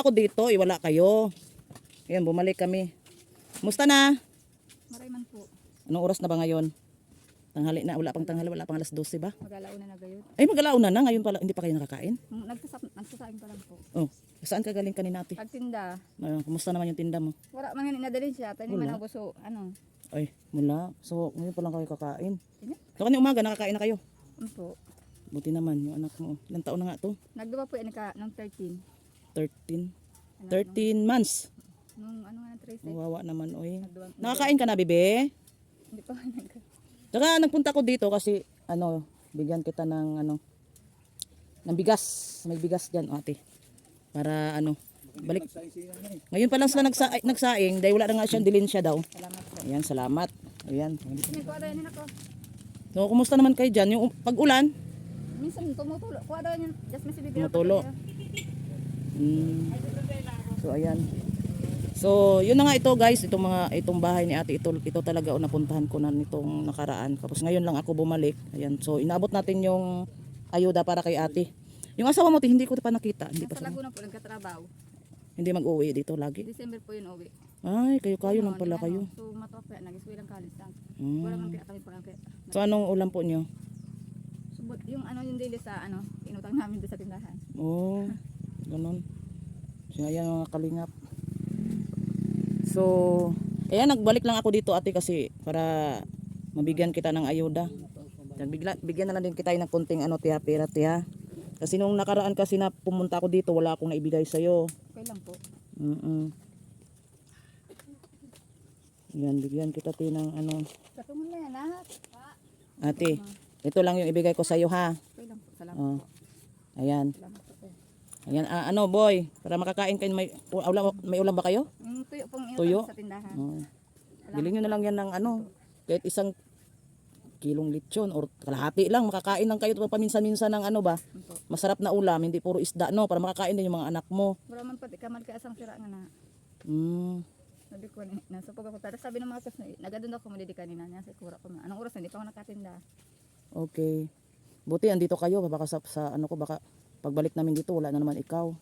Ako dito, eh, wala kayo. Ayan, bumalik kami. Musta na? Maray man po. Anong oras na ba ngayon? Tanghali na, wala pang tanghali, wala pang alas 12 ba? Mag-alauna na gayon. Ay, magalauna na, ngayon pala, hindi pa kayo nakakain? Mm, Nagsasap, nagsasaing pa lang po. Oh, saan ka galing kanina ate? Pagtinda, Ah, kumusta naman yung tinda mo? wala man nga inadalin siya. Tani man ang buso, ano. Ay, mula. So, ngayon pa lang kayo kakain. So, kanina umaga, nakakain na kayo. Ano po. Buti naman, yung anak mo. Ilang taon na nga to? Nagduwa po yan ka nung 13. 13. Ano, 13 months. Nung ano nga, Tracy. Wawa naman, oy. Nakakain ka na, bebe? Hindi pa nag... Saka nagpunta ko dito kasi, ano, bigyan kita ng, ano, ng bigas. May bigas dyan, ate. Para, ano, balik. Ngayon pa lang sila nagsa nagsaing, dahil wala na nga siyang dilin siya daw. Salamat. Ayan, salamat. Ayan. Ako. So, kumusta naman kayo dyan? Yung pag-ulan? Minsan tumutulo. Kuha daw yan. Just may sibigay. Tumutulo. Mm. So ayan. So, yun na nga ito guys, itong mga itong bahay ni Ate ito ito talaga o napuntahan ko na nitong nakaraan. Tapos ngayon lang ako bumalik. Ayan. So, inabot natin yung ayuda para kay Ate. Yung asawa mo, ti, hindi ko pa nakita. Hindi pa Sa. Laguna po, nagkatrabaho. Hindi mag-uwi dito lagi. December po yun uwi. Ay, kayo kayo lang Ano, pala ano, kayo. So, matuwa po yan. Nag-iswi lang college lang. Mm. Wala man kaya kami pa kaya. So, anong ulam po niyo? Subot, yung ano yung daily sa ano, inutang namin doon sa tindahan. Oh, ganun. So, ayan mga kalingap. So, ayan, nagbalik lang ako dito ate kasi para mabigyan kita ng ayuda. Bigla, bigyan na lang din kita ng konting ano, tiha, pera, tiha. Kasi nung nakaraan kasi na pumunta ako dito, wala akong naibigay sa'yo. Okay lang po. Mm Yan, bigyan kita ti ng ano. Ate, ito lang yung ibigay ko sa'yo ha. Okay lang po. Salamat. Oh. Ayan. Salamat po. Ayan, ah, ano boy, para makakain kayo, may, ulam, may ulam ba kayo? Yung tuyo pong Tuyo? sa tindahan. Oh. Bilhin nyo na lang yan ng ano, kahit isang kilong lechon or kalahati lang, makakain lang kayo paminsan-minsan ng ano ba, masarap na ulam, hindi puro isda, no, para makakain din yung mga anak mo. Wala man pati kamal ka asang sira nga na. Mm. Sabi ko nasupog ako. Tapos sabi ng mga kas na nagadun ako mali kanina niya sa kura ko. na, Anong oras hindi pa ako nakatinda. Okay. Buti andito kayo, baka sa, sa ano ko, baka pagbalik namin dito, wala na naman ikaw.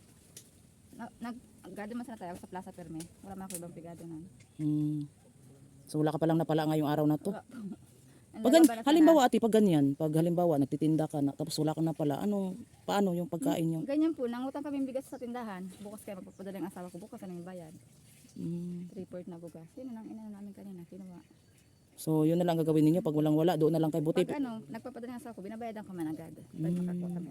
Na, nag gado man sana tayo sa Plaza Perme. Wala man ako ibang pigado na. Mm. So wala ka palang napala ngayong araw na to. Ang Pag, gan- halimbawa ate, pag ganyan, pag halimbawa nagtitinda ka na, tapos wala ka na pala, anong, paano yung pagkain nyo? Ganyan po, nangutang kami bigas sa tindahan. Bukas kaya magpapadala yung asawa ko. Bukas na yung bayad. Mm. Report na bugas. Yun lang ina namin kanina. Kinuha. So yun na lang gagawin ninyo, pag walang wala, doon na lang kay buti. Pag ano, nagpapadala yung asawa ko, binabayadan ko man agad. Pag makakuha kami.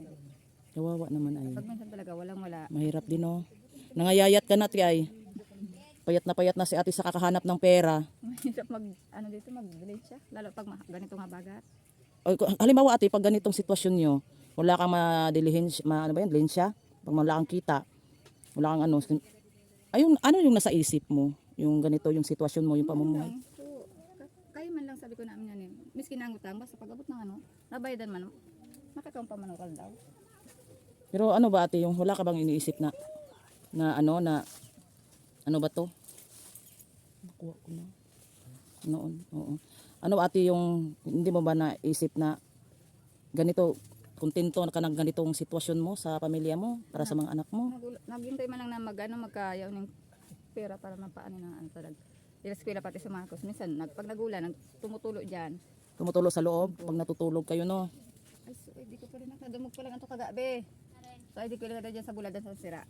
Kawawa naman ay. Pag minsan talaga, walang wala. Mahirap din oh. Nangayayat ka na ti ay. Payat na payat na si ate sa kakahanap ng pera. Mahirap mag, ano dito, mag-delay siya. Lalo pag ma- ganito nga bagat. O, halimbawa ate, pag ganitong sitwasyon nyo, wala kang madilihin, ma, ano ba yan, lensya? Pag wala kang kita, wala kang ano. Ayun, ano yung nasa isip mo? Yung ganito, yung sitwasyon mo, yung pamumuhay. lang. So, ka- kayo man lang sabi ko namin yan eh. Miski nangutang, basta pag abot ng ano, nabayadan man, makakaon pa manukal daw. Pero ano ba ate, yung wala ka bang iniisip na, na ano, na, ano ba to? Nakuha ko na. Noon, oo. Ano ate yung, hindi mo ba naisip na, ganito, kontento ka ng ganitong sitwasyon mo sa pamilya mo, para sa mga anak mo? Naghintay man lang na mag, ano, magkayaw ng pera para mapaano ng ano talaga. Dila eskwela pati sa Marcos. Minsan, nag, pag nagulan, nag, tumutulo dyan. Tumutulo sa loob, pag natutulog kayo, no? Ay, so, hindi ko pa rin nakadumog pa lang ito kagabi. So, hindi ko lang dyan sa buladan sa sira.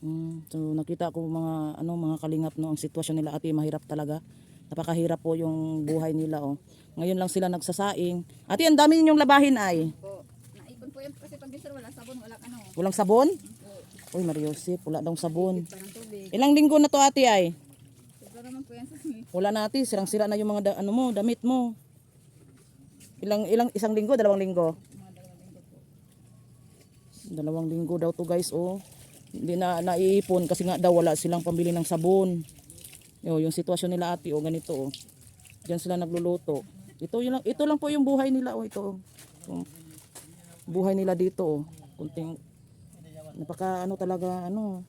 Mm, so nakita ko mga ano mga kalingap no ang sitwasyon nila ate mahirap talaga. Napakahirap po yung buhay nila oh. Ngayon lang sila nagsasaing. Ate ang dami ninyong labahin ay. Po, naipon po yan kasi pag minsan wala sabon, walang ano. Walang sabon? Uy, Mariosip, wala daw sabon. Ilang linggo na to ate ay? Wala na ate, sirang-sira na yung mga da- ano mo, damit mo. Ilang ilang isang linggo, dalawang linggo. Dalawang linggo daw to guys, oh. Hindi na naiipon kasi nga daw wala silang pambili ng sabon. Yo, yung sitwasyon nila ate, oh, ganito, oh. Diyan sila nagluluto. Ito, yun lang, ito lang po yung buhay nila, oh, ito. oh. Oh. Buhay nila dito, oh. Kunting, napaka, ano talaga, ano.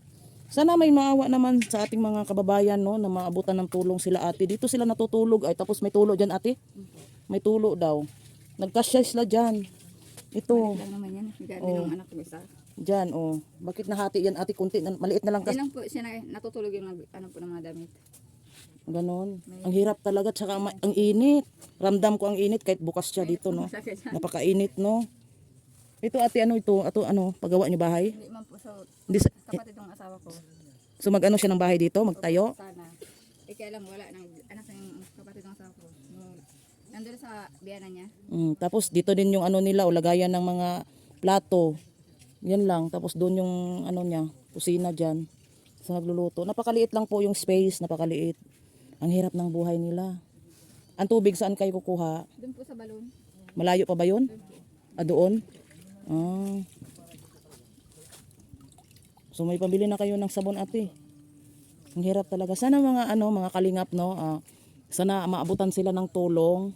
Sana may maawa naman sa ating mga kababayan, no, na maabutan ng tulong sila ate. Dito sila natutulog, ay tapos may tulo dyan ate. May tulo daw. Nagkasya sila dyan. Ito, Lang naman yan. Ganda Oh. ng anak ko isa. dyan, oh. Bakit nahati yan, ate? Kunti, na- maliit na lang kasi. lang po siya na, natutulog yung ano po ng mga damit. Ganon. Ang hirap talaga, tsaka ang, ang init. Ramdam ko ang init kahit bukas siya dito, no? Napakainit, no? Ito, ate, ano ito? Ito, ano, pagawa niyo bahay? Hindi man po sa Hindi sa, kapatid ng asawa ko. so, mag-ano siya ng bahay dito? Magtayo? Sana. Eh kaya lang wala ng sa biyana niya. Mm, tapos, dito din yung ano nila, o lagayan ng mga plato. Yan lang. Tapos, doon yung, ano niya, kusina dyan. Sa nagluluto. Napakaliit lang po yung space, napakaliit. Ang hirap ng buhay nila. Ang tubig, saan kayo kukuha? Doon po sa balon. Malayo pa ba yun? Ah, doon? Ah. So may pambili na kayo ng sabon ate. Ang hirap talaga. Sana mga ano, mga kalingap no, ah, sana maabutan sila ng tulong.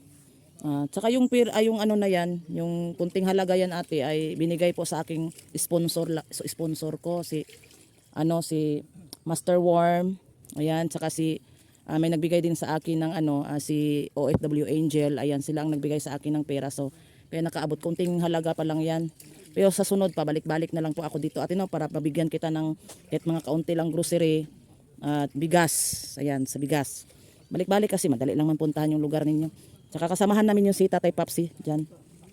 Ah, tsaka yung pir, ay yung ano na yan, yung kunting halaga yan ate ay binigay po sa aking sponsor sponsor ko si ano si Master Worm. Ayan, tsaka si ah, may nagbigay din sa akin ng ano ah, si OFW Angel. Ayan, sila ang nagbigay sa akin ng pera. So kaya nakaabot kunting halaga pa lang yan. Pero sa sunod pa balik-balik na lang po ako dito ate no para mabigyan kita ng kahit mga kaunti lang grocery at bigas. Ayan, sa bigas. Balik-balik kasi madali lang man puntahan yung lugar ninyo. Tsaka kasamahan namin yung si Tatay Papsi diyan.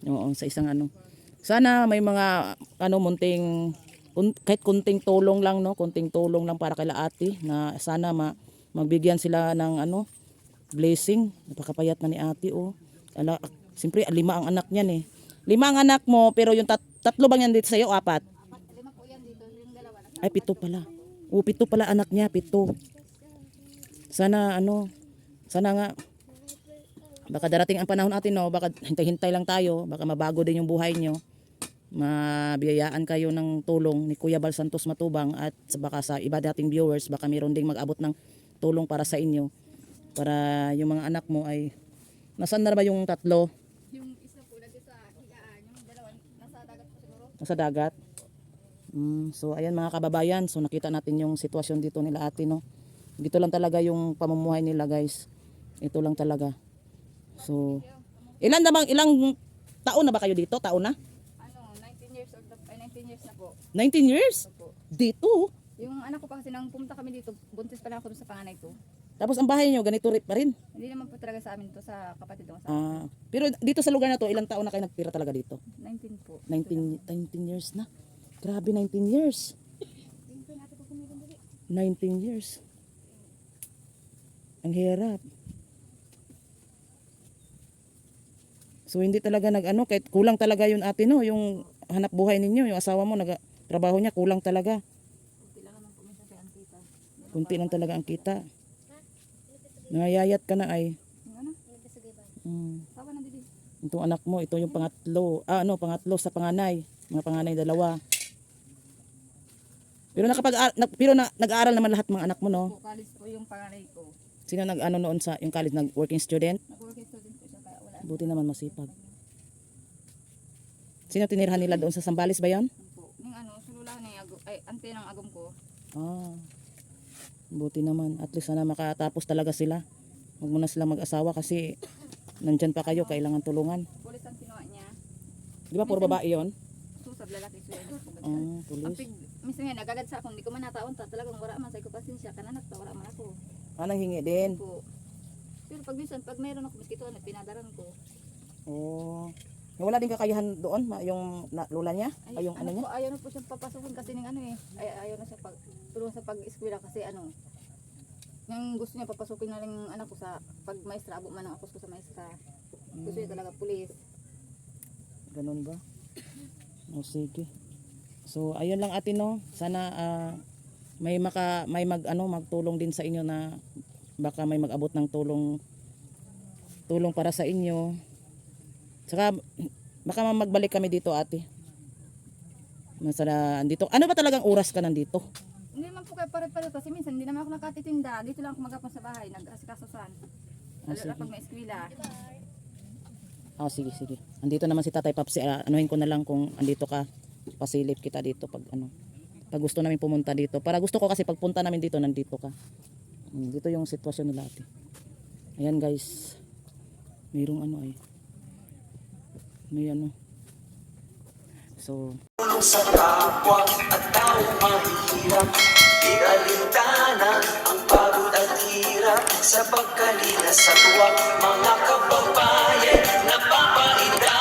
Oo, sa isang ano. Sana may mga ano munting kun- kahit kunting tulong lang no, kunting tulong lang para kay ate na sana ma, magbigyan sila ng ano blessing. Napakapayat na ni ate oh. Ala, siyempre lima ang anak niyan eh. Lima ang anak mo pero yung tat- tatlo bang yan dito sa iyo apat? Ay pito pala. O pito pala anak niya, pito. Sana ano, sana nga baka darating ang panahon natin no, baka hintay-hintay lang tayo, baka mabago din yung buhay nyo. Mabiyayaan kayo ng tulong ni Kuya Bal Santos Matubang at sa- baka sa iba dating viewers, baka meron ding mag-abot ng tulong para sa inyo. Para yung mga anak mo ay Nasaan na ba yung tatlo? Yung isa po nandito sa higaan. Yung dalawa nasa dagat po siguro. Nasa dagat. Mm, so ayan mga kababayan, so nakita natin yung sitwasyon dito nila ate no. Dito lang talaga yung pamumuhay nila guys. Ito lang talaga. So ilan na bang ilang taon na ba kayo dito? Taon na? Ano, 19 years old ay 19 years na po. 19 years? Opo. Dito? Yung anak ko pa kasi nang pumunta kami dito, buntis pa lang ako dun sa panganay ko. Tapos ang bahay niyo ganito rin pa rin. Hindi naman po talaga sa amin to sa kapatid ko. Sa Ah, pero dito sa lugar na to, ilang taon na kayo nagtira talaga dito? 19 po. 19 19 years na. Grabe 19 years. 19 years. Ang hirap. So hindi talaga nag-ano, kahit kulang talaga yun ate no, yung hanap buhay ninyo, yung asawa mo, nag trabaho niya, kulang talaga. Kunti lang kay Antita. Kunti lang talaga ang kita. Nangayayat ka na ay. Ano? Mm. Itong anak mo, ito yung pangatlo. Ah, ano, pangatlo sa panganay. Mga panganay dalawa. Pero nakapag na, pero na, nag-aaral naman lahat mga anak mo, no? College po yung panganay ko. Sino nag-ano noon sa yung college? Nag-working student po siya kaya wala. Buti naman masipag. Sino tinirhan nila doon sa Sambales ba 'yon? Ano po. Yung ano, sululahan yung agum, ay, ante ng agum ko. Ah. Buti naman at least sana makatapos talaga sila. Huwag mo na sila mag-asawa kasi nandyan pa kayo, kailangan tulungan. Pulis ang kinuha niya. Di ba puro babae 'yon? Susab lalaki po. Ah, Ang pulis. pig, minsan nga nagagad sa akong, hindi ko man nataon ta talagang wala man sa ko pasensya kananak ta wala man ako. Ah, nanghingi din. Po. Pero pag minsan pag mayroon ako miskito na pinadaran ko. Oh. Wala din kakayahan doon, ma- yung na, lola niya? Ay, yung ano, niya? po, ayaw na po siyang papasukin kasi ng ano eh. Ay, ayaw na siya pag tulong sa pag-eskwela kasi ano. Yung gusto niya papasukin na lang yung anak ko sa pag maestra, abo man ang apos ko sa maestra. Gusto niya talaga pulis. Ganun ba? O sige. So ayun lang ate no. Sana ah, may maka may mag ano magtulong din sa inyo na baka may mag-abot ng tulong tulong para sa inyo. Saka baka magbalik kami dito ate. Masala andito. Ano ba talagang oras ka nandito? Hindi naman po kayo pare-pare kasi minsan hindi naman ako nakatitinda. Dito lang ako magapon sa bahay, nag-asikasosan. Ah, Lalo na pag may eskwela. Ah sige sige. Andito naman si Tatay Papsi. Ah, anuhin ko na lang kung andito ka. Pasilip kita dito pag ano. Pag gusto namin pumunta dito. Para gusto ko kasi pagpunta namin dito nandito ka. Hmm, dito yung sitwasyon nila ate. Ayan guys. Mayroong ano ay. May ano. So, sa kapwa at tao mahihirap Di alintana ang pagod at hirap Sa pagkalina sa tuwa Mga kababayan Napapainda